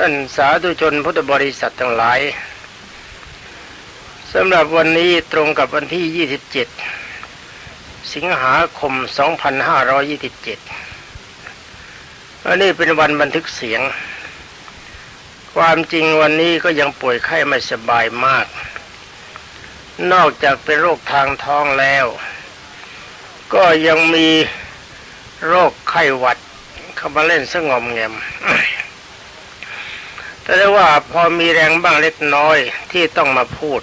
ท่านสาธุชนพุทธบริษัททั้งหลายสำหรับวันนี้ตรงกับวันที่ 27 สิงหาคม 2527อันนี้เป็นวันบันทึกเสียง ความจริงวันนี้ก็ยังป่วยไข้ไม่สบายมาก นอกจากเป็นโรคทางท้องแล้ว ก็ยังมีโรคไข้หวัดเข้ามาเล่นสงอมแงม แต่ว่าพอมีแรงบ้างเล็กน้อยที่ต้องมาพูด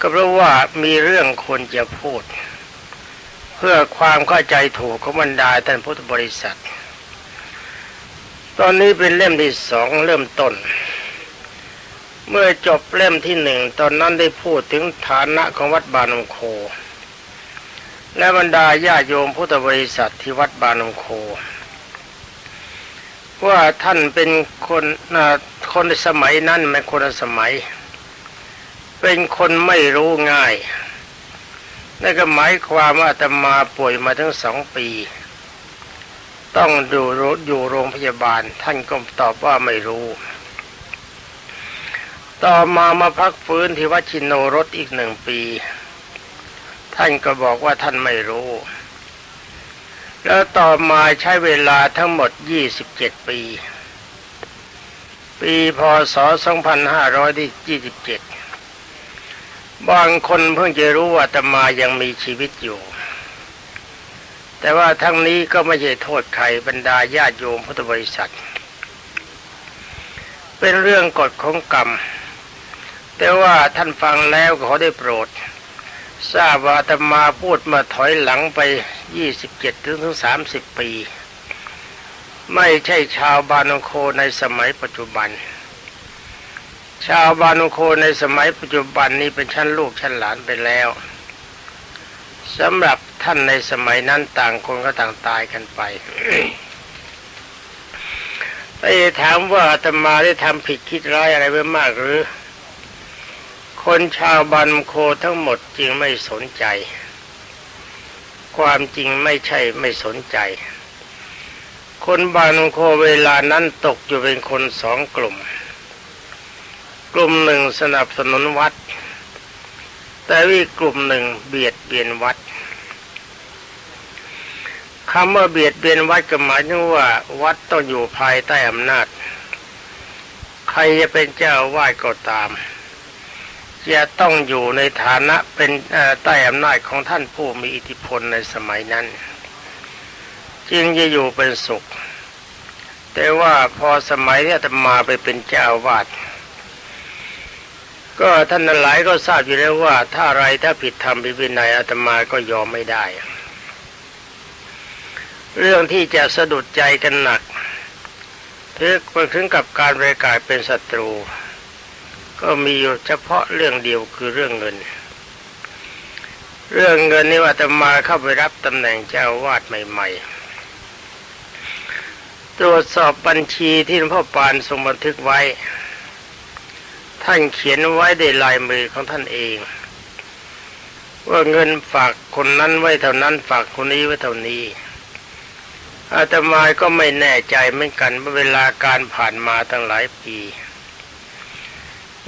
ก็เพราะว่ามีเรื่องคนจะพูด เพื่อความเข้าใจถูกของบรรดาท่านพุทธบริษัท ตอนนี้เป็นเล่มที่สองเริ่มต้น เมื่อจบเล่มที่หนึ่งตอนนั้นได้พูดถึงฐานะของวัดบานมโค และบรรดาญาโยมพุทธบริษัทที่วัดบานมโค ว่าท่านเป็นคนคนสมัยนั้นไม่คนสมัย เป็นคนไม่รู้ง่ายนั่นก็หมายความว่าจะมาป่วยมาทั้งสองปี ต้องดูอยู่โรงพยาบาล ท่านก็ตอบว่าไม่รู้ ต่อมามาพักฟื้นที่วัดชินโนรสอีกหนึ่งปี ท่านก็บอกว่าท่านไม่รู้ แล้วต่อมาใช้เวลาทั้งหมด 27 ปี ปีพศ 2527 บางคนเพิ่งจะรู้ว่าตมายังมีชีวิตอยู่ แต่ว่าทั้งนี้ก็ไม่ใช่โทษใครบรรดาญาติโยมพุทธบริษัท เป็นเรื่องกฎของกรรม แต่ว่าท่านฟังแล้วขอได้โปรด ทราบว่าธรรมาพูดมาถอยหลังไป ยี่สิบเจ็ดถึงถึงสามสิบปี ไม่ใช่ชาวบานงโคในสมัยปัจจุบัน ชาวบานงโคในสมัยปัจจุบันนี้เป็นชั้นลูกชั้นหลานไปแล้วสำหรับท่านในสมัยนั้นต่างคนก็ต่างตายกันไปไปถามว่าธรรมาได้ทำผิดคิดร้ายอะไรไว้มากหรือ คนชาวบันโคทั้งหมดจึงไม่สนใจ ความจริงไม่ใช่ไม่สนใจ คนบันโคเวลานั้นตกอยู่เป็นคนสองกลุ่ม กลุ่มหนึ่งสนับสนุนวัด แต่วีกลุ่มหนึ่งเบียดเบียนวัดคำว่าเบียดเบียนวัดก็หมายถึงว่า วัดต้องอยู่ภายใต้อำนาจ ใครจะเป็นเจ้าวาดก็ตาม จะต้องอยู่ในฐานะเป็นใต้อำนาจของท่านผู้มีอิทธิพลในสมัยนั้น จึงจะอยู่เป็นสุข แต่ว่าพอสมัยนี้ธรรมาไปเป็นเจ้าวาดก็ท่านหลายก็ทราบอยู่แล้วว่า ถ้าอะไรถ้าผิดธรรมผิดวินัยอาตมาก็ยอมไม่ได้ เรื่องที่จะสะดุดใจกันหนักถึงกับการประกาศเป็นศัตรู ก็มีอยู่เฉพาะเรื่องเดียวคือเรื่องเงิน เรื่องเงินนี่ว่าจะมาเข้าไปรับตำแหน่งเจ้าวาดใหม่ ๆ ตรวจสอบบัญชีที่หลวงพ่อปานทรงบันทึกไว้ ท่านเขียนไว้ในลายมือของท่านเอง ว่าเงินฝากคนนั้นไว้เท่านั้นฝากคนนี้ไว้เท่านี้อาตมาก็ไม่แน่ใจเหมือนกันเวลาการผ่านมาตั้งหลายปี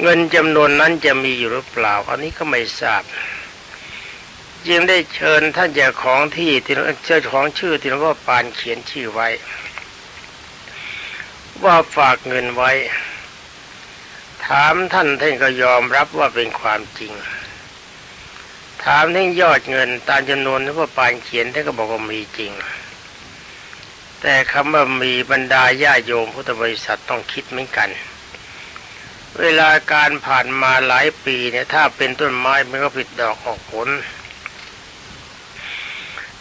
เงินจำนวนนั้นจะมีอยู่หรือเปล่า อันนี้ก็ไม่ทราบ จึงได้เชิญท่านเจ้าของที่ที่เจ้าของชื่อที่หลวงพ่อปานเขียนชื่อไว้ ว่าฝากเงินไว้ ถามท่านท่านก็ยอมรับว่าเป็นความจริง ถามถึงยอดเงินตามจำนวนที่พ่อปานเขียนท่านก็บอกว่ามีจริง แต่คำว่ามีบรรดาญาโยมพุทธบริษัทต้องคิดเหมือนกัน เวลาการผ่านมาหลายปีเนี่ย ถ้าเป็นต้นไม้มันก็ผิดดอกออกผล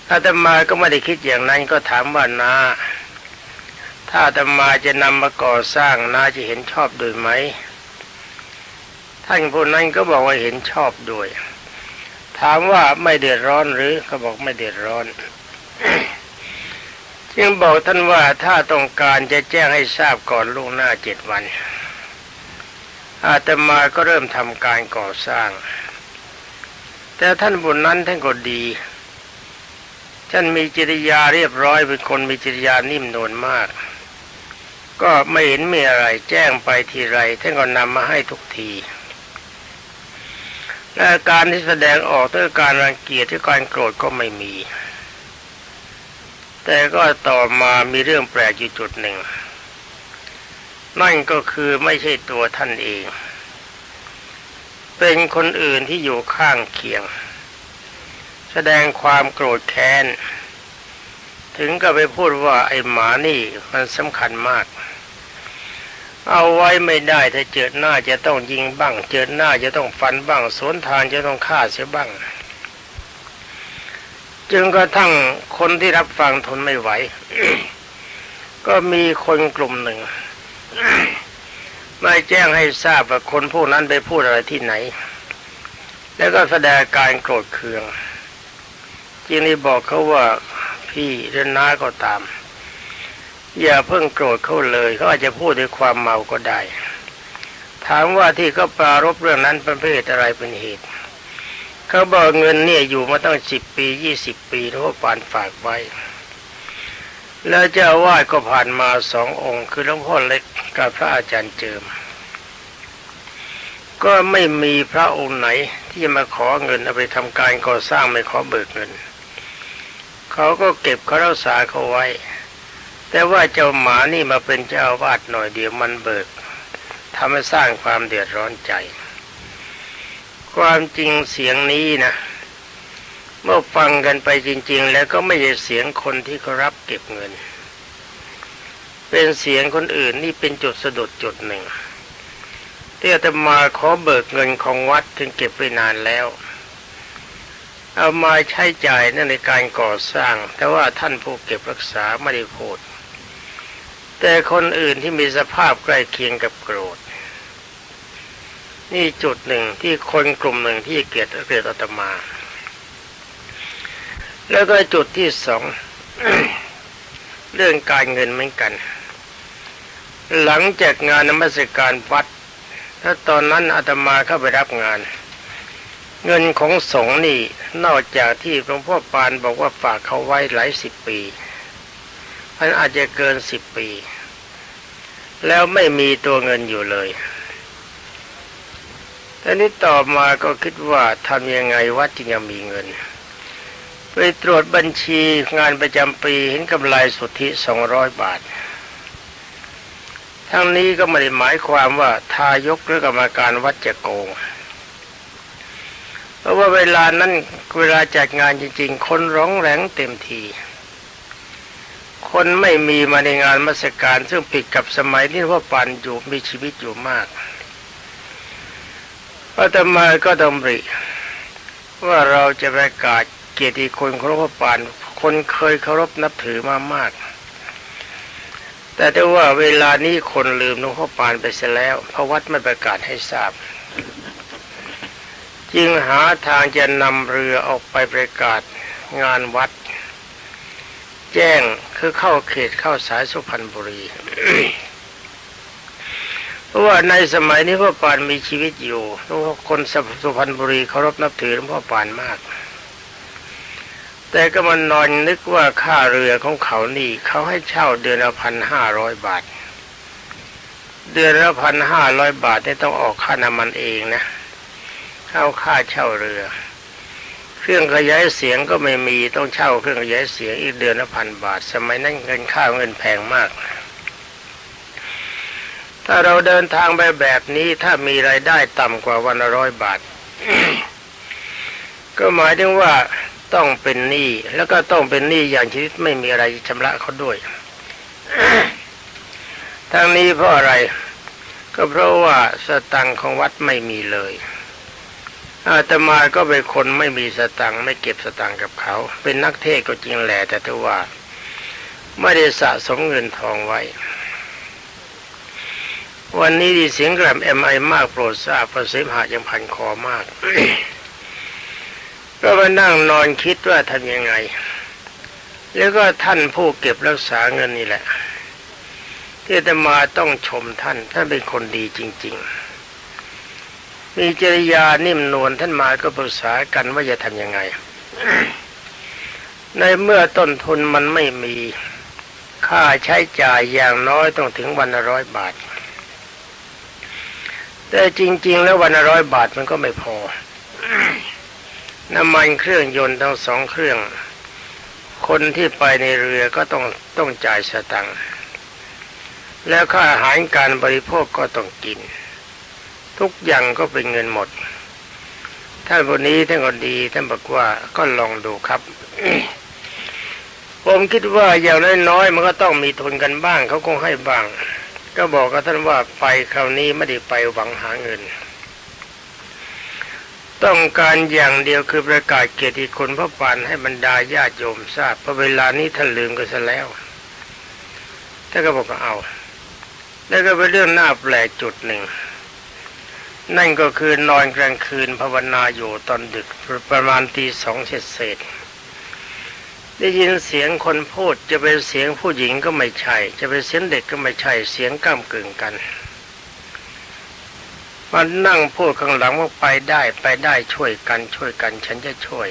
อาตมาก็ไม่ได้คิดอย่างนั้นก็ถามว่านา ถ้าอาตมาจะนำมาก่อสร้างนาจะเห็นชอบโดยไหมท่านผู้นั้นก็บอกว่าเห็นชอบด้วย ถามว่าไม่เดือดร้อนหรือเขาบอกไม่เดือดร้อนจึงบอกท่านว่าถ้าต้องการจะแจ้งให้ทราบก่อนล่วงหน้าเจ็ดวัน อาตมาก็เริ่มทำการก่อสร้าง แต่ท่านบุญนั้นท่านก็ดี ท่านมีจิตยาเรียบร้อยเป็นคนมีจิตยานิ่มนวลมาก ก็ไม่เห็นมีอะไรแจ้งไปทีไรท่านก็นำมาให้ทุกทีและการที่แสดงออกด้วยการรังเกียจที่การโกรธก็ไม่มี แต่ก็ต่อมามีเรื่องแปลกอยู่จุดหนึ่ง นั่นก็คือไม่ใช่ตัวท่านเอง เป็นคนอื่นที่อยู่ข้างเคียง แสดงความโกรธแค้น ถึงกับไปพูดว่าไอ้หมานี่มันสำคัญมาก เอาไว้ไม่ได้ถ้าเจอหน้าจะต้องยิงบ้าง เจอหน้าจะต้องฟันบ้างสวนทางจะต้องฆ่าเสียบ้าง จึงกระทั่งคนที่รับฟังทนไม่ไหว ก็มีคนกลุ่มหนึ่ง ไมาแจ้งให้ทราบว่าคนพวกนั้นไปพูดอะไรที่ไหน แล้วก็แสดงการโกรธเคืองจึงได้บอกเขาว่าพี่เรนน้าก็ตาม อย่าเพิ่งโกรธเขาเลยเขาอาจจะพูดด้วยความเมาก็ได้ ถามว่าที่เขาปรารบเรื่องนั้นเป็นเหตุอะไรเป็นเหตุเขาบอกเงินเนี่ยอยู่มาตั้งสิบปียี่สิบปีหลวงพ่อปานฝากไว้ แล้วเจ้าวาดก็ผ่านมาสององค์ คือหลวงพ่อเล็กกับพระอาจารย์เจิม ก็ไม่มีพระองค์ไหนที่มาขอเงินเอาไปทำการก่อสร้างไม่ขอเบิกเงิน เขาก็เก็บเขารักษาเขาไว้ แต่ว่าเจ้าหมานี่มาเป็นเจ้าวาดหน่อยเดียวมันเบิกทำให้สร้างความเดือดร้อนใจ ความจริงเสียงนี้นะ เมื่อฟังกันไปจริง ๆ แล้วก็ไม่ใช่เสียงคนที่เขารับเก็บเงิน เป็นเสียงคนอื่นนี่เป็นจุดสะดุดจุดหนึ่งที่อาตมาขอเบิกเงินของวัดถึงเก็บไว้นานแล้ว เอามาใช้จ่ายในการก่อสร้าง แต่ว่าท่านผู้เก็บรักษาไม่ได้พูด แต่คนอื่นที่มีสภาพใกล้เคียงกับโกรธ นี่จุดหนึ่งที่คนกลุ่มหนึ่งที่เกลียดเกลียดอาตมา แล้วก็จุดที่สองเรื่องการเงินเหมือนกัน หลังจากงานนมัสการวัดถ้าตอนนั้นอาตมาเข้าไปรับงาน เงินของสงฆ์นี่นอกจากที่หลวงพ่อปานบอกว่าฝากเขาไว้หลายสิบปีมันอาจจะเกินสิบปี แล้วไม่มีตัวเงินอยู่เลยแต่นี้ต่อมาก็คิดว่าทำยังไงวัดจึงจะมีเงิน ไปตรวจบัญชีงานประจำปีเห็นกำไรสุทธิสองร้อยบาท ทั้งนี้ก็ไม่ได้หมายความว่าทายกหรือกรรมการวัดจะโกง เพราะว่าเวลานั้นเวลาจัดงานจริง ๆ คนร้องแรงเต็มที คนไม่มีมาในงานมัสการซึ่งผิดกับสมัยที่ว่าปันอยู่มีชีวิตอยู่มากอาตมาก็ดำริว่าเราจะประกาศ กียรติคุณของหลวงพ่อปาน คนเคยเคารพนับถือมามาก แต่ถ้ว่าเวลานี้คนลืมหลวงพ่อปานไปเสียแล้วพระวัดไม่ประกาศให้ทราบ จึงหาทางจะนำเรือออกไปประกาศงานวัด แจ้งคือเข้าเขตเข้าสายสุพรรณบุรีเพราะว่าในสมัยนี้พ่อปานมีชีวิตอยู่คนสุพรรณบุรีเคารพนับถือหลวงพ่อปานมาก แต่ก็มันนอนนึกว่าค่าเรือของเขานี่เขาให้เช่าเดือนละพันห้าร้อยบาท เดือนละพันห้าร้อยบาทนี่ต้องออกค่าน้ำมันเองนะเข้าค่าเช่าเรือ เครื่องขยายเสียงก็ไม่มีต้องเช่าเครื่องขยายเสียงอีกเดือนละพันบาท สมัยนั้นเงินค่าเงินแพงมาก ถ้าเราเดินทางไปแบบนี้ถ้ามีไรายได้ต่ำกว่าวันละร้อยบาท ก็หมายถึงว่า ต้องเป็นหนี้แล้วก็ต้องเป็นหนี้อย่างชนิดไม่มีอะไรชำระเขาด้วย ทั้งนี้เพราะอะไร ก็เพราะว่าสตังของวัดไม่มีเลยอาตมาก็เป็นคนไม่มีสตังไม่เก็บสตังกับเขา เป็นนักเทศก็จริงแหละแต่ถ้าว่า ไม่ได้สะสมเงินทองไว้ วันนี้ดีเสียงกลับเอ็มไอมากโปรดทราบประสิทธิหายังพันคอมาก ก็มานั่งนอนคิดว่าทำยังไง แล้วก็ท่านผู้เก็บรักษาเงินนี่แหละ ที่จะมาต้องชมท่าน ท่านเป็นคนดีจริง ๆ มีจริยานิ่มนวลท่านมาก็ปรึกษากันว่าจะทำยังไง ในเมื่อต้นทุนมันไม่มี ค่าใช้จ่ายอย่างน้อยต้องถึงวันละร้อยบาท แต่จริง ๆ แล้ววันละร้อยบาทมันก็ไม่พอ น้ำมันเครื่องยนต์ทั้งสองเครื่อง คนที่ไปในเรือก็ต้องต้องจ่ายสตังค์แล้วค่าอาหารการบริโภคก็ต้องกิน ทุกอย่างก็เป็นเงินหมด ท่านคนนี้ท่านก็ดีท่านบอกว่าก็ลองดูครับ ผมคิดว่าอย่างน้อยๆมันก็ต้องมีทุนกันบ้างเขาคงให้บ้าง ก็บอกกับท่านว่าไปคราวนี้ไม่ได้ไปหวังหาเงิน ต้องการอย่างเดียวคือประกาศเกียรติคุณพระปานให้บรรดาญาติโยมทราบเพราะเวลานี้ท่านลืมก็ซะแล้วท่านก็บอกเอา แล้วก็เป็นเรื่องน่าแปลกจุดหนึ่ง นั่นก็คือนอนกลางคืนภาวนาอยู่ตอนดึกประมาณตีสองเศษเศษได้ยินเสียงคนพูดจะเป็นเสียงผู้หญิงก็ไม่ใช่ จะเป็นเสียงเด็กก็ไม่ใช่เสียงก้ามกึ่งกัน มันนั่งพูดข้างหลังว่าไปได้ไปได้ช่วยกันช่วยกัน ฉันจะช่วย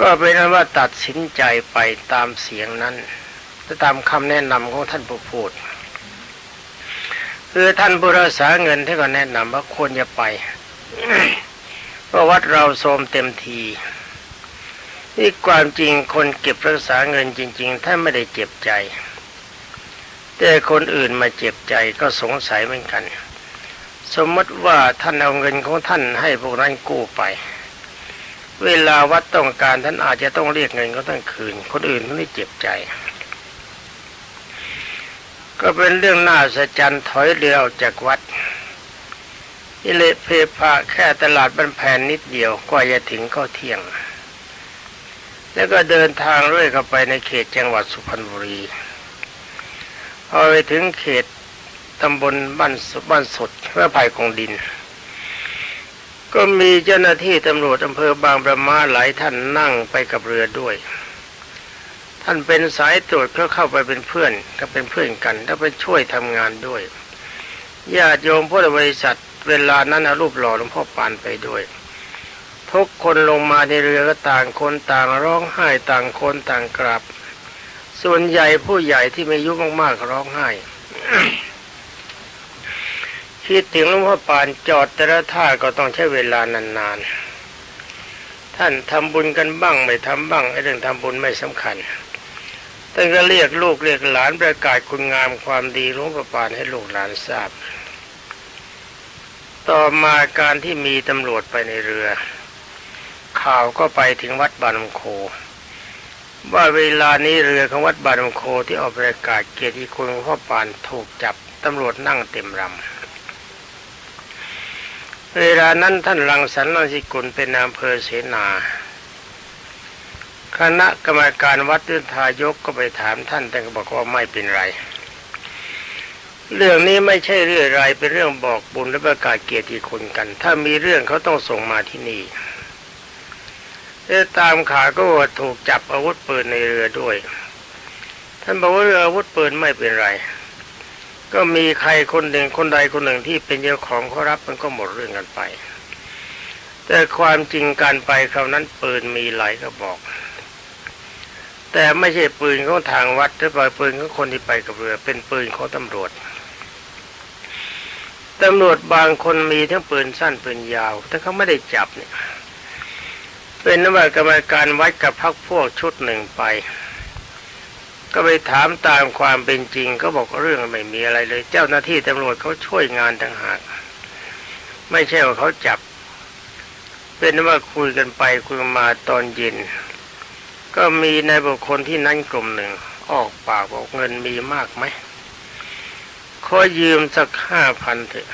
ก็เป็นนั้นว่าตัดสินใจไปตามเสียงนั้นตามคำแนะนำของท่านผู้พูดคือท่านผู้รักษาเงินที่ก็แนะนำว่าควรจะไปเพราะวัดเราโทมเต็มทีนี่ความจริงคนเก็บรักษาเงินจริงๆท่าไม่ได้เจ็บใจ แต่คนอื่นมาเจ็บใจก็สงสัยเหมือนกัน สมมติว่าท่านเอาเงินของท่านให้พวกนั้นกู้ไป เวลาวัดต้องการท่านอาจจะต้องเรียกเงินเขาทั้งคืน คนอื่นเขาไม่เจ็บใจ ก็เป็นเรื่องน่าสะใจถอยเรือออกจากวัดอิเลเพพาแค่ตลาดบันแผนนิดเดียวกว่าจะถึงก็เที่ยง แล้วก็เดินทางเรื่อยเข้าไปในเขตจังหวัดสุพรรณบุรี พอไปถึงเขต ตำบลบ้านบ้านสดเพื่อภัยของดิน ก็มีเจ้าหน้าที่ตำรวจอำเภอบางประมาหลายท่านนั่งไปกับเรือด้วย ท่านเป็นสายตรวจเขาเข้าไปเป็นเพื่อนก็เป็นเพื่อนกัน แล้วไปช่วยทำงานด้วยญาติโยมพุทธบริษัทเวลานั้นเอารูปหล่อหลวงพ่อปานไปด้วยทุกคนลงมาในเรือก็ต่างคนต่างร้องไห้ต่างคนต่างกราบ ส่วนใหญ่ผู้ใหญ่ที่ไม่ยุมากๆร้องไห้ คิดถึงหลวงพ่อปานจอดแต่ละท่าก็ต้องใช้เวลานานๆ ท่านทำบุญกันบ้างไม่ทำบ้างไอ้เรื่องทำบุญไม่สำคัญท่านก็เรียกลูกเรียกหลานประกาศคุณงามความดีหลวงประปานให้ลูกหลานทราบ ต่อมาการที่มีตำรวจไปในเรือ ข่าวก็ไปถึงวัดบานมโค ว่าเวลานี้เรือของวัดบานมโคที่ออกประกาศเกียรติคุณพ่อปานถูกจับตำรวจนั่งเต็มรำ เวลานั้นท่านรังสรรค์นสิกุลเป็นนายอำเภอเสนาคณะกรรมการวัดเรื่องทายกก็ไปถามท่านแต่ก็บอกว่าไม่เป็นไร เรื่องนี้ไม่ใช่เรื่องไรเป็นเรื่องบอกบุญและประกาศเกียรติคุณกัน ถ้ามีเรื่องเขาต้องส่งมาที่นี่ตามข่าวก็ถูกจับอาวุธปืนในเรือด้วย ท่านบอกว่าเรืออาวุธปืนไม่เป็นไร ก็มีใครคนหนึ่งคนใดคนหนึ่งที่เป็นเจ้าของเขารับมันก็หมดเรื่องกันไป แต่ความจริงการไปคราวนั้นปืนมีหลายก็บอก แต่ไม่ใช่ปืนของทางวัดหรือปล่อยปืนของคนที่ไปกับเรือ เป็นปืนของตำรวจตำรวจบางคนมีทั้งปืนสั้นปืนยาว แต่เขาไม่ได้จับเนี่ย เป็นนว่ากรรมการวัดกับพักพวกชุดหนึ่งไป ก็ไปถามตามความเป็นจริงก็บอกเรื่องไม่มีอะไรเลย เจ้าหน้าที่ตำรวจเขาช่วยงานต่างหาก ไม่ใช่ว่าเขาจับ เป็นว่าคุยกันไปคุยมาตอนเย็น ก็มีในบุคคลที่นั่นกลุ่มหนึ่ง ออกปากบอกเงินมีมากไหมขอยืมสักห้าพันเถอะ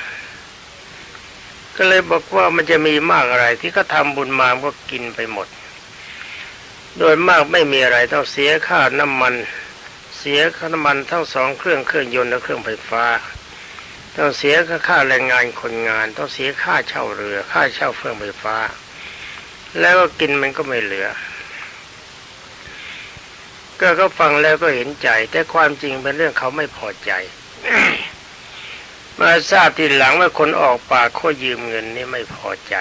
ก็เลยบอกว่ามันจะมีมากอะไร ที่เขาทำบุญมาก็กินไปหมด โดยมากไม่มีอะไรต้องเสียค่าน้ำมัน เสียค่าน้ำมันทั้งสองเครื่องเครื่องยนต์และเครื่องไฟฟ้า ต้องเสียค่าแรงงานคนงาน ต้องเสียค่าเช่าเรือ ค่าเช่าเครื่องไฟฟ้า แล้วก็กินมันก็ไม่เหลือ ก็เขาฟังแล้วก็เห็นใจ แต่ความจริงเป็นเรื่องเขาไม่พอใจมาทราบทีหลังว่าคนออกปากเขายืมเงินนี่ไม่พอใจ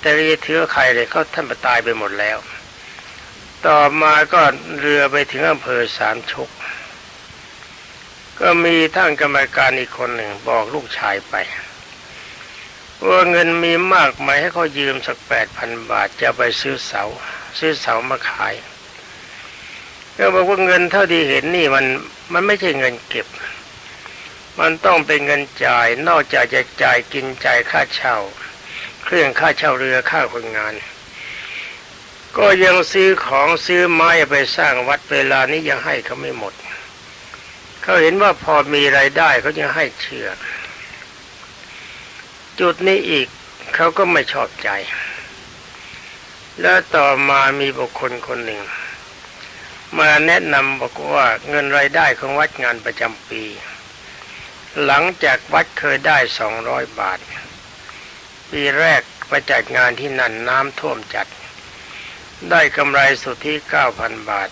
แต่เรียถือใครเลยเขาท่านมาตายไปหมดแล้ว ต่อมาก็เรือไปถึงอำเภอสามชก ก็มีท่านกรรมการอีกคนหนึ่งบอกลูกชายไปว่าเงินมีมากไหมให้เขายืมสักแปดพันบาทจะไปซื้อเสา ซื้อเสามาขายก็บอกว่าเงินเท่าที่เห็นนี่มันมันไม่ใช่เงินเก็บ มันต้องเป็นเงินจ่ายนอกจากจะจ่ายกินจ่ายค่าเช่า เครื่องค่าเช่าเรือค่าคนงาน ก็ยังซื้อของซื้อไม้ไปสร้างวัดเวลานี้ยังให้เขาไม่หมด เขาเห็นว่าพอมีไรายได้เขายังให้เชื่อ จุดนี้อีกเขาก็ไม่ชอบใจ แล้วต่อมามีบุคคลคนหนึ่ง มาแนะนำบอกว่าเงินรายได้ของวัดงานประจำปี หลังจากวัดเคยได้สองร้อยบาท ปีแรกไปจัดงานที่นั่นน้ำท่วมจัด ได้กำไรสุทธิเก้าพันบาท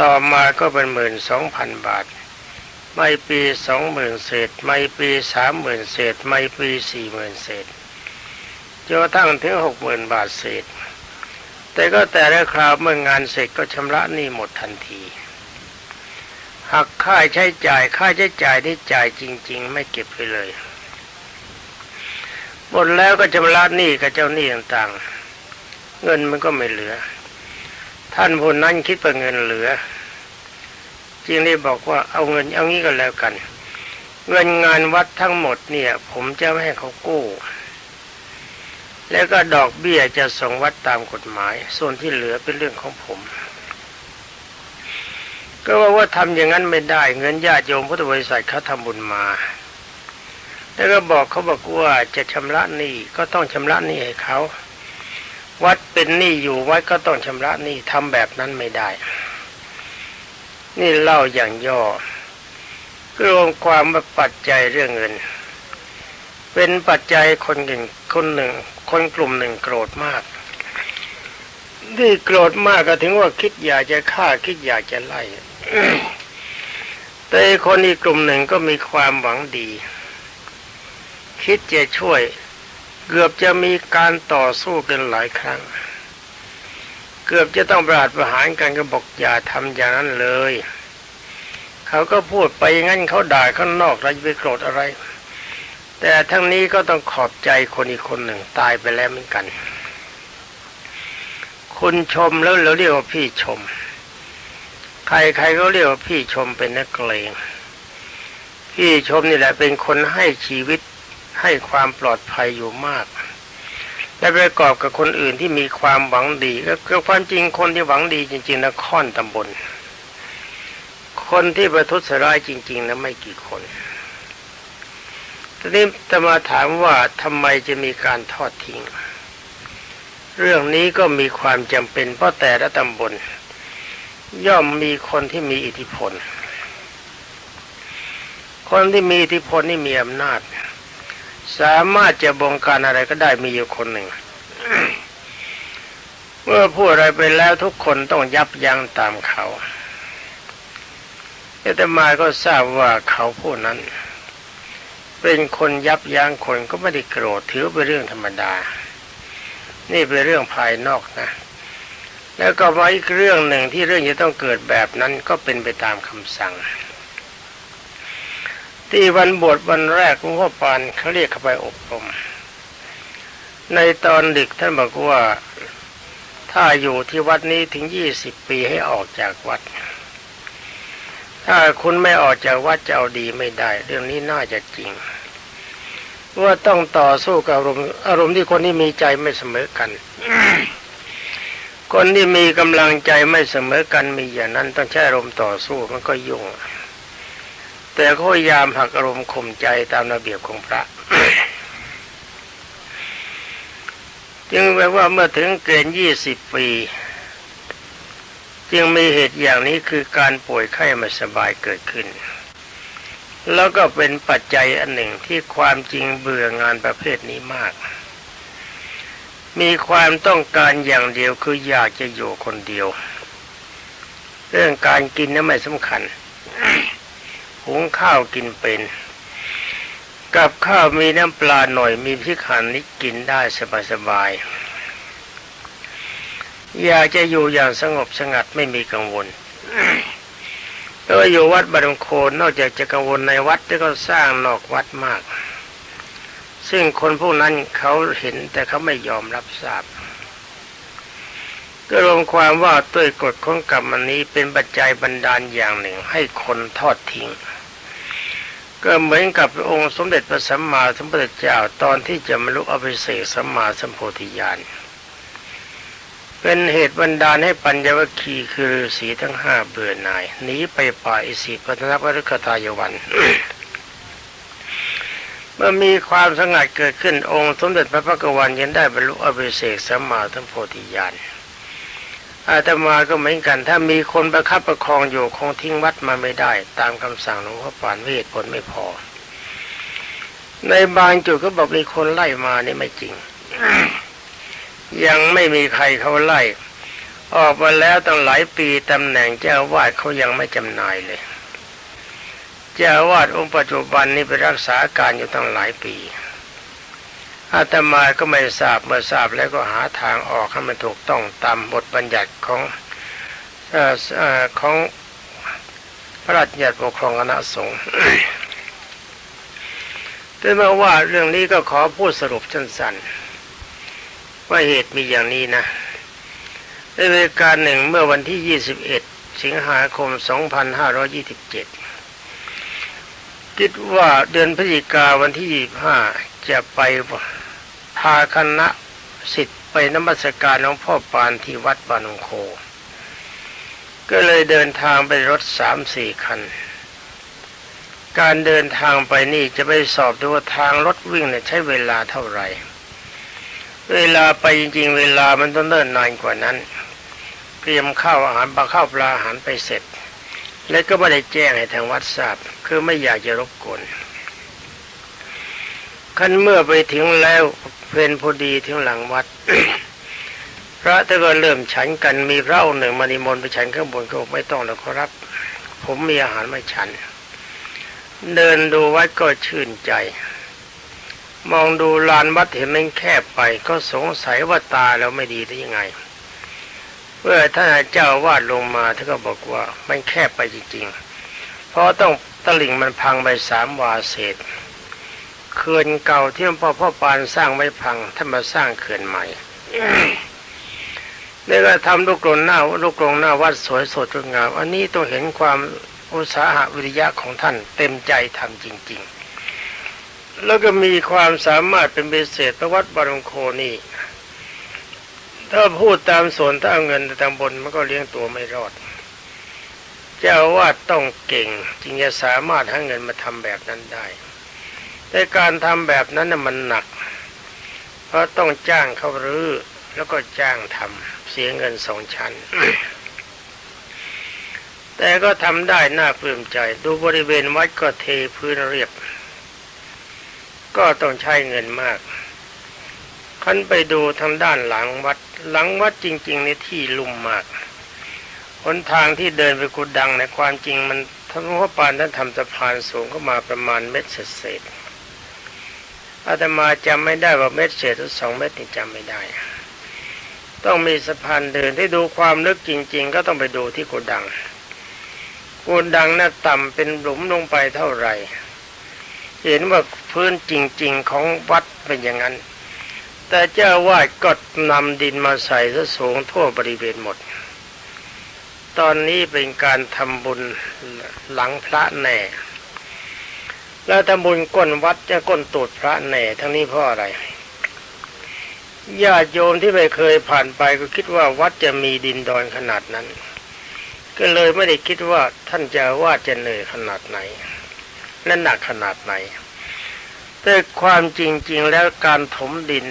ต่อมาก็เป็นหมื่นสองพันบาท ไม่ปีสองหมื่นเศษ ไม่ปีสามหมื่นเศษ ไม่ปีสี่หมื่นเศษจนกระทั่งถึงหกหมื่นบาทเศษ แต่ก็แต่ละคราวเมื่องานเสร็จก็ชำระหนี้หมดทันทีหักค่าใช้จ่ายค่าใช้จ่ายที่จ่ายจริง ๆ ไม่เก็บไปเลยหมดแล้วก็ชำระหนี้กับเจ้าหนี้ต่างๆ เงินมันก็ไม่เหลือ ท่านผู้นั้นคิดว่าเงินเหลือจึงได้บอกว่าเอาเงินเอางี้ก็แล้วกัน เงินงานวัดทั้งหมดเนี่ย ผมจะไม่ให้เขากู้ แล้วก็ดอกเบี้ยจะส่งวัดตามกฎหมาย ส่วนที่เหลือเป็นเรื่องของผม ก็ว่าว่าทำอย่างนั้นไม่ได้ เงินญาติโยมพุทธบริษัทเขาทำบุญมาแล้วก็บอกเขาบอกว่าจะชำระหนี้ก็ต้องชำระหนี้ให้เขา วัดเป็นหนี้อยู่วัดก็ต้องชำระหนี้ทำแบบนั้นไม่ได้ นี่เล่าอย่างย่อรวมความว่าปัจจัยเรื่องเงิน เป็นปัจจัยคนหนึ่งคนหนึ่ง คนกลุ่มหนึ่งโกรธมากที่โกรธมากก็ถึงว่าคิดอยากจะฆ่าคิดอยากจะไล่แต่คนอีกกลุ่มหนึ่งก็มีความหวังดี คิดจะช่วย เกือบจะมีการต่อสู้กันหลายครั้ง เกือบจะต้องประหารประหารกันก็บอกอย่าทำอย่างนั้นเลย เขาก็พูดไปงั้นเขาด่าข้างนอกเราจะไปโกรธอะไร แต่ทั้งนี้ก็ต้องขอบใจคนอีกคนหนึ่งตายไปแล้วเหมือนกัน คุณชมแล้วเราเรียกว่าพี่ชม ใครๆก็เรียกว่าพี่ชมเป็นนักเลงพี่ชมนี่แหละเป็นคนให้ชีวิต ให้ความปลอดภัยอยู่มากและประกอบกับคนอื่นที่มีความหวังดีก็คือความจริงคนที่หวังดีจริงๆนะค่อนตำบล คนที่ประทุษร้ายจริงๆนะไม่กี่คนทีนี้จะมาถามว่าทำไมจะมีการทอดทิ้ง เรื่องนี้ก็มีความจำเป็นเพราะแต่ละตำบล ย่อมมีคนที่มีอิทธิพล คนที่มีอิทธิพลนี่มีอำนาจ สามารถจะบงการอะไรก็ได้มีอยู่คนหนึ่ง เมื่อพูดอะไรไปแล้วทุกคนต้องยับยั้งตามเขาแต่มาก็ทราบว่าเขาผู้นั้น เป็นคนยับยั้งคนก็ไม่ได้โกรธถือเป็นเรื่องธรรมดา นี่เป็นเรื่องภายนอกนะ แล้วก็มาอีกเรื่องหนึ่งที่เรื่องจะต้องเกิดแบบนั้นก็เป็นไปตามคำสั่ง ที่วันบวชวันแรกหลวงพ่อปานเขาเรียกเข้าไปอบรม ในตอนดึกท่านบอกว่าถ้าอยู่ที่วัดนี้ถึงยี่สิบปีให้ออกจากวัด ถ้าคุณไม่ออกจากวัดจะเอาดีไม่ได้ เรื่องนี้น่าจะจริง ว่าต้องต่อสู้กับอารมณ์อารมณ์ที่คนที่มีใจไม่เสมอกัน คนที่มีกำลังใจไม่เสมอกันมีอย่างนั้นต้องใช้อารมณ์ต่อสู้มันก็ยุ่ง แต่ก็พยายามหักอารมณ์ข่มใจตามระเบียบของพระ จึงแปลว่าเมื่อถึงเกณฑ์ยี่สิบปี จึงมีเหตุอย่างนี้คือการป่วยไข้ไม่สบายเกิดขึ้น แล้วก็เป็นปัจจัยอันหนึ่งที่ความจริงเบื่องานประเภทนี้มาก มีความต้องการอย่างเดียวคืออยากจะอยู่คนเดียว เรื่องการกินนั้นไม่สำคัญ หุงข้าวกินเป็นกับข้าวมีน้ำปลาหน่อยมีพริกหันนิดกินได้สบายอยากจะอยู่อย่างสงบสงัดไม่มีกังวลเอออยู่วัดบารมโคนนอกจากจะกังวลในวัดแล้วก็สร้างนอกวัดมาก ซึ่งคนพวกนั้นเขาเห็นแต่เขาไม่ยอมรับทราบ ก็รวมความว่าด้วยกฎของกรรมอันนี้เป็นปัจจัยบันดาลอย่างหนึ่งให้คนทอดทิ้ง ก็เหมือนกับองค์สมเด็จพระสัมมาสัมพุทธเจ้าตอนที่จะมรุอภิเษสัมมาสัมโพธิญาณเป็นเหตุบันดาลให้ปัญญวคีคือฤาษีทั้งห้าเบื่อหน่ายหนีไปป่าอิสิปตนวรุกทายวัน เมื่อมีความสงัดเกิดขึ้นองค์สมเด็จพระพักวันยังได้บรรลุอภิเษสัมมาสัมโพธิญาณ อาตมาก็เหมือนกัน ถ้ามีคนประคับประคองอยู่คงทิ้งวัดมาไม่ได้ ตามคำสั่งหลวงพ่อปานเวทผลไม่พอ ในบางจุดก็บอกมีคนไล่มานี่ไม่จริง ยังไม่มีใครเขาไล่ ออกมาแล้วตั้งหลายปีตำแหน่งเจ้าวาดเขายังไม่จำหน่ายเลย เจ้าวาดองค์ปัจจุบันนี้ไปรักษาการอยู่ตั้งหลายปี อาตมาก็ไม่ทราบเมื่อทราบแล้วก็หาทางออกให้มันถูกต้องตามบทบัญญัติของออของพระราชบัญญัติปกครองคณะสงฆ์แต่มื่อว่าเรื่องนี้ก็ขอพูดสรุปสั้นๆว่าเหตุมีอย่างนี้นะในเวลาการหนึ่งเมื่อวันที่ 21 สิงหาคม 2527 คิดว่าเดือนพฤศจิกาวันที่ 25 จะไปพาคณะสิทธิ์ไปนมัสการหลวงพ่อปานที่วัดบานงโค ก็เลยเดินทางไปรถสามสี่คัน การเดินทางไปนี่จะไปสอบดูว่าทางรถวิ่งเนี่ยใช้เวลาเท่าไหร่ เวลาไปจริง ๆ เวลามันต้องเดินนานกว่านั้น เตรียมข้าวอาหารปลาข้าวปลาอาหารไปเสร็จ แล้วก็ไม่ได้แจ้งให้ทางวัดทราบ คือไม่อยากจะรบกวนขั้นเมื่อไปถึงแล้ว เป็นพอดีถึงหลังวัด พระแต่ก็เริ่มฉันกันมีเร่าหนึ่งมานิมนต์ไปฉันข้างบนก็ไม่ต้องแล้วครับ ผมมีอาหารไม่ฉัน เดินดูวัดก็ชื่นใจ มองดูลานวัดเห็นมันแคบไป ก็สงสัยว่าตาเราไม่ดีได้ยังไงเมื่อท่านเจ้าวาดลงมาท่านก็บอกว่ามันแคบไปจริงๆ เพราะต้องตลิ่งมันพังไปสามวาเศษ เขื่อนเก่าที่หลวงพ่อพ่อปานสร้างไม่พังท่านมาสร้างเขื่อนใหม่นี่ก็ทำลูกกรงหน้าลูกกรงหน้าวัดสวยสดงดงามอันนี้ต้องเห็นความอุตสาหะวิริยะของท่านเต็มใจทำจริง ๆ แล้วก็มีความสามารถเป็นเบสเศษพระวัดบารมโคนี่ ถ้าพูดตามส่วนถ้าเอาเงินตามบนมันก็เลี้ยงตัวไม่รอด เจ้าวาดต้องเก่งจึงจะสามารถหาเงินมาทำแบบนั้นได้ แต่การทำแบบนั้นน่ะมันหนัก เพราะต้องจ้างเขารื้อแล้วก็จ้างทำเสียเงินสองชั้น แต่ก็ทำได้น่าปลื้มใจดูบริเวณวัดก็เทพื้นเรียบ ก็ต้องใช้เงินมากขันไปดูทางด้านหลังวัด หลังวัดจริง ๆ ในที่ลุ่มมากหนทางที่เดินไปกุดดังในความจริงมันทั้งพ่อปานท่านทำสะพานสูงเข้ามาประมาณเม็ดเศษ อาตมาจำไม่ได้ว่าเม็ดเศษหรือสองเม็ดนี่จำไม่ได้ ต้องมีสะพานเดินที่ดูความลึกจริง ๆ ก็ต้องไปดูที่โกดังโกดังน่าต่ำเป็นหลุมลงไปเท่าไหร่ เห็นว่าพื้นจริง ๆของวัดเป็นอย่างนั้น แต่เจ้าวาดก็นำดินมาใส่ซะสูงทั่วบริเวณหมด ตอนนี้เป็นการทำบุญหลังพระแน่ แล้วทำบุญก้นวัดจะก้นตูดพระแหน่ทั้งนี้เพราะอะไรญาติโยมที่ไม่เคยผ่านไปก็คิดว่าวัดจะมีดินดอนขนาดนั้น ก็เลยไม่ได้คิดว่าท่านจะว่าจะเหนื่อยขนาดไหนและหนักขนาดไหน แต่ความจริง ๆ แล้วการถมดิน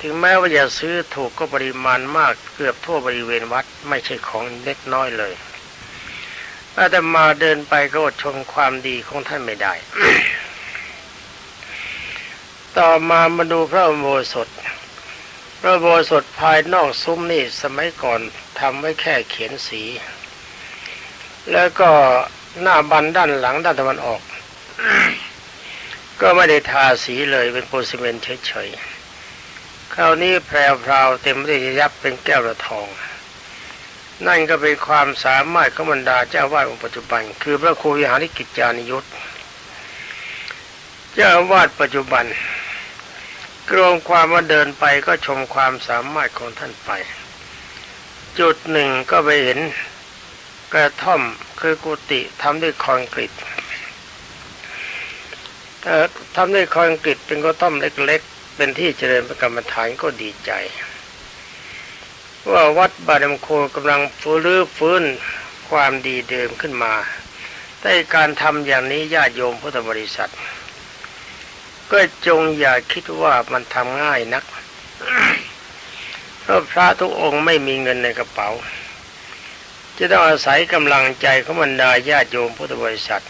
ถึงแม้ว่าจะซื้อถูกก็ปริมาณมากเกือบทั่วบริเวณวัดไม่ใช่ของเล็กน้อยเลย อาตมาเดินไปก็อดชมความดีของท่านไม่ได้ ต่อมามาดูพระโบสถ พระโบสถภายนอกซุ้มนี่สมัยก่อนทำไว้แค่เขียนสี แล้วก็หน้าบันด้านหลังด้านตะวันออก ก็ไม่ได้ทาสีเลยเป็นโพซิเมนเฉยๆคราวนี้แพรวพราวเต็มไปด้วยยับเป็นแก้วระทอง นั่นก็เป็นความสามารถของบรรดาเจ้าวาดองค์ปัจจุบัน คือพระครูวิหาริกิจจานิยุทธเจ้าวาดปัจจุบันกรวมความว่าเดินไปก็ชมความสามารถของท่านไป จุดหนึ่งก็ไปเห็นกระท่อมคือกุฏิทำด้วยคอนกรีตทำด้วยคอนกรีตเป็นกระท่อมเล็ก ๆ เป็นที่เจริญประกรรมฐานก็ดีใจ ว่าวัดบาดมโคกำลังฟื้นฟื้นความดีเดิมขึ้นมาแต่การทำอย่างนี้ญาติโยมพุทธบริษัท ก็จงอย่าคิดว่ามันทำง่ายนักเพราะพระทุกองค์ไม่มีเงินในกระเป๋า จะต้องอาศัยกำลังใจของบรรดาญาติโยมพุทธบริษัท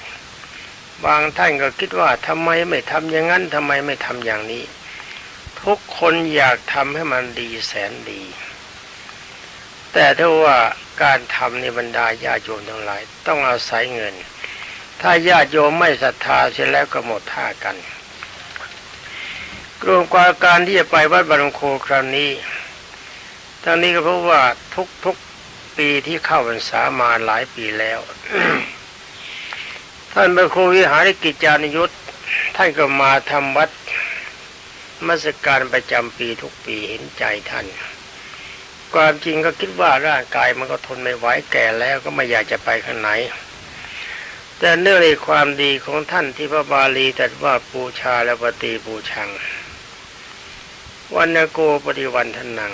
บางท่านก็คิดว่าทำไมไม่ทำอย่างนั้นทำไมไม่ทำอย่างนี้ ทุกคนอยากทำให้มันดีแสนดี แต่ถ้าว่าการทำในบรรดาญาโยมทั้งหลาย ต้องอาศัยเงิน ถ้าญาโยมไม่ศรัทธาเสร็จแล้วก็หมดท่ากันกลุ่มกว่าการที่จะไปวัดบารมโคคราวนี้ทั้งนี้ก็เพราะว่าทุกๆปีที่เข้าพรรษามาหลายปีแล้วท่านพระครูวิหารกิจจานยุทธท่านก็มาทำวัดมาสการประจำปีทุกปีเห็นใจท่าน ความจริงก็คิดว่าร่างกายมันก็ทนไม่ไหวแก่แล้วก็ไม่อยากจะไปข้างไหน แต่เนื่องในความดีของท่านที่พระบาลีตรัสว่าปูชาและปฏิปูชังวันโกปฏิวันทนัง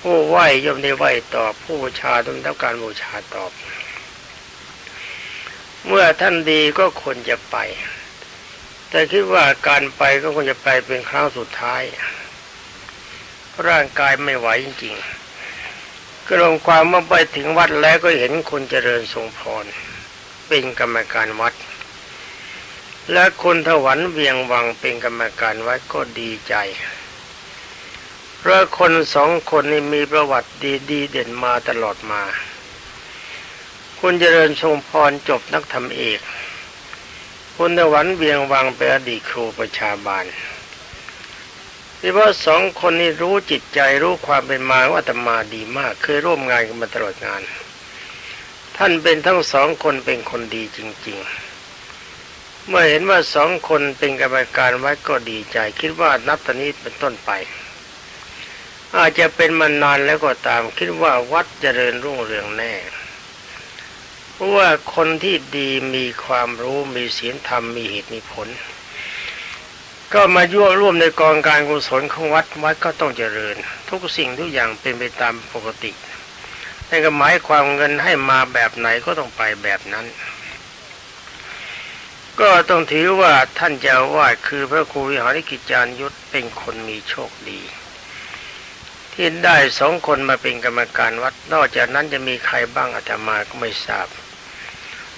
ผู้ไหวย่อมได้ไหวตอบ ผู้บูชาต้องรับการบูชาตอบ เมื่อท่านดีก็ควรจะไป แต่คิดว่าการไปก็ควรจะไปเป็นครั้งสุดท้าย ร่างกายไม่ไหวจริงๆก็ลงความเมื่อไปถึงวัดแล้วก็เห็นคนเจริญทรงพร เป็นกรรมการวัด และคนถวันเวียงวังเป็นกรรมการวัดก็ดีใจ เพราะคนสองคนนี้มีประวัติดีดีเด่นมาตลอดมา คุณเจริญทรงพรจบนักธรรมเอก คุณตะวันเวียงวังเป็นอดีตครูประชาบาล ที่ว่าสองคนนี้รู้จิตใจรู้ความเป็นมาว่าตมาดีมากเคยร่วมงานกันมาตลอดงาน ท่านเป็นทั้งสองคนเป็นคนดีจริง ๆ เมื่อเห็นว่าสองคนเป็นกรรมการไว้ก็ดีใจ คิดว่านับตอนนี้เป็นต้นไป อาจจะเป็นมานานแล้วก็ตาม คิดว่าวัดเจริญรุ่งเรืองแน่เพราะว่าคนที่ดีมีความรู้มีศีลธรรมมีเหตุมีผล ก็มายั่วร่วมในกองการกุศลของวัดวัดก็ต้องเจริญ ทุกสิ่งทุกอย่างเป็นไปตามปกติแต่ก็หมายความเงินให้มาแบบไหนก็ต้องไปแบบนั้น ก็ต้องถือว่าท่านเจ้าวาดคือพระครูวิหาริกิจารยุทธเป็นคนมีโชคดี ที่ได้สองคนมาเป็นกรรมการวัด นอกจากนั้นจะมีใครบ้างอาตมาก็ไม่ทราบ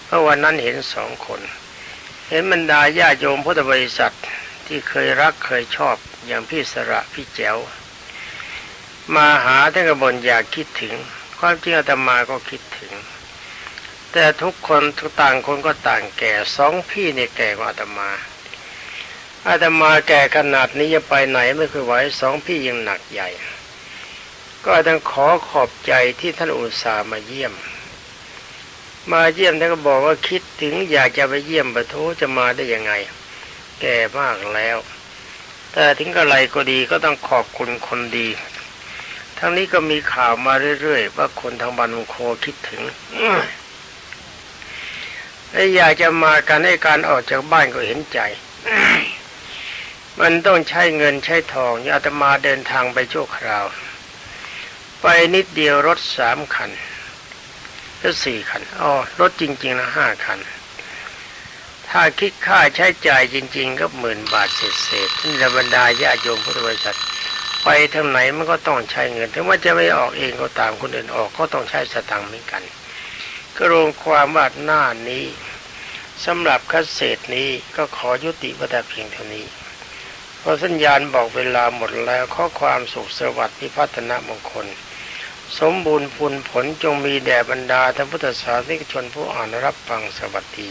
เพราะวันนั้นเห็นสองคน เห็นบรรดาญาโยมพุทธบริษัท ที่เคยรักเคยชอบอย่างพี่สระพี่แจ๋วมาหาท่านกระบนอยากคิดถึง ความจริงอาตมาก็คิดถึง แต่ทุกคนทุกต่างคนก็ต่างแก่สองพี่เนี่ยแก่กว่าอาตมา อาตมาแก่ขนาดนี้จะไปไหนไม่เคยไหวสองพี่ยังหนักใหญ่ ก็ต้องขอขอบใจที่ท่านอุตส่าห์มาเยี่ยม มาเยี่ยมท่านก็บอกว่าคิดถึงอยากจะไปเยี่ยมปะโทจะมาได้ยังไง แก่มากแล้ว แต่ถึงกระไรก็ดีก็ต้องขอบคุณคนดี ทั้งนี้ก็มีข่าวมาเรื่อยๆว่าคนทางบันโคคิดถึงและอยากจะมาการให้การออกจากบ้านก็เห็นใจ มันต้องใช้เงินใช้ทองอาตมาเดินทางไปชั่วคราว ไปนิดเดียวรถสามคันก็สี่คันอ๋อรถจริง ๆ นะห้าคัน ถ้าคิดค่าใช้จ่ายจริง ๆ ก็หมื่นบาทเศษๆนี่บรรดาญาโยมพุทธบริษัท ไปทางไหนมันก็ต้องใช้เงิน ถึงว่าจะไม่ออกเองก็ตามคนอื่นออกก็ต้องใช้สตังค์เหมือนกัน ก็รวมความว่าหน้านี้สำหรับคัสเศษนี้ก็ขอยุติวัตเพียงเท่านี้พอสัญญาณบอกเวลาหมดแล้วข้อความสุขสวัสดิ์พิพัฒนมงคล สมบูรณ์ผลผลจงมีแด่บรรดาท่านพุทธศาสนิกชนผู้อ่านรับฟังสวัสดี